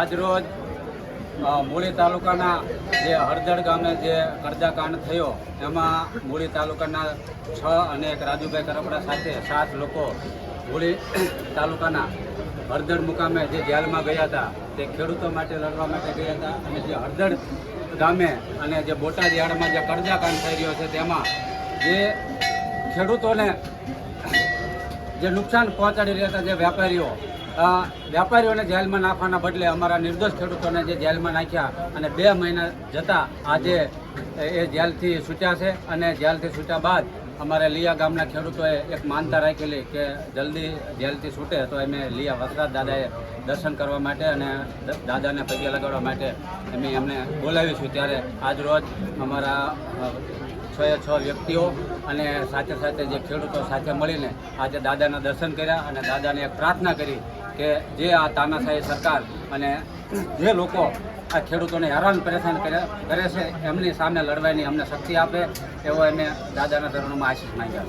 આજરોજ મૂળી તાલુકાના જે હળદળ ગામે જે કરદાકાંડ થયો, એમાં મૂળી તાલુકાના છ અને એક રાજુભાઈ કરપડા સાથે સાત લોકો મૂળી તાલુકાના હળદળ મુકામે જે જેલમાં ગયા હતા, તે ખેડૂતો માટે લડવા માટે ગયા હતા અને જે હળદળ ગામે અને જે બોટાદ યાર્ડમાં જે કરદાકાંડ થઈ રહ્યો છે, તેમાં જે ખેડૂતોને જે નુકસાન પહોંચાડી રહ્યા હતા, જે વેપારીઓ વેપારીઓને જેલમાં નાખવાના બદલે અમારા નિર્દોષ ખેડૂતોને જે જેલમાં નાખ્યા અને બે મહિના જતાં આજે એ જેલથી છૂટ્યા છે અને જેલથી છૂટ્યા બાદ અમારે લીયા ગામના ખેડૂતોએ એક માનતા રાખેલી કે જલ્દી જેલથી છૂટે તો અમે લીયા વસરાજ દાદાએ દર્શન કરવા માટે અને દાદાને પગે લગાડવા માટે અમે એમને બોલાવીશું. ત્યારે આજ રોજ અમારા છ એ છ વ્યક્તિઓ અને સાથે સાથે જે ખેડૂતો સાથે મળીને આજે દાદાના દર્શન કર્યા અને દાદાને એક પ્રાર્થના કરી કે જે આ તાનાશાહી સરકાર અને જે લોકો આ ખેડૂતોને હેરાન પરેશાન કરે કરે છે, એમની સામે લડવાની અમને શક્તિ આપે એવો એને દાદાના ધર્મમાં આશીષ માંગ્યા.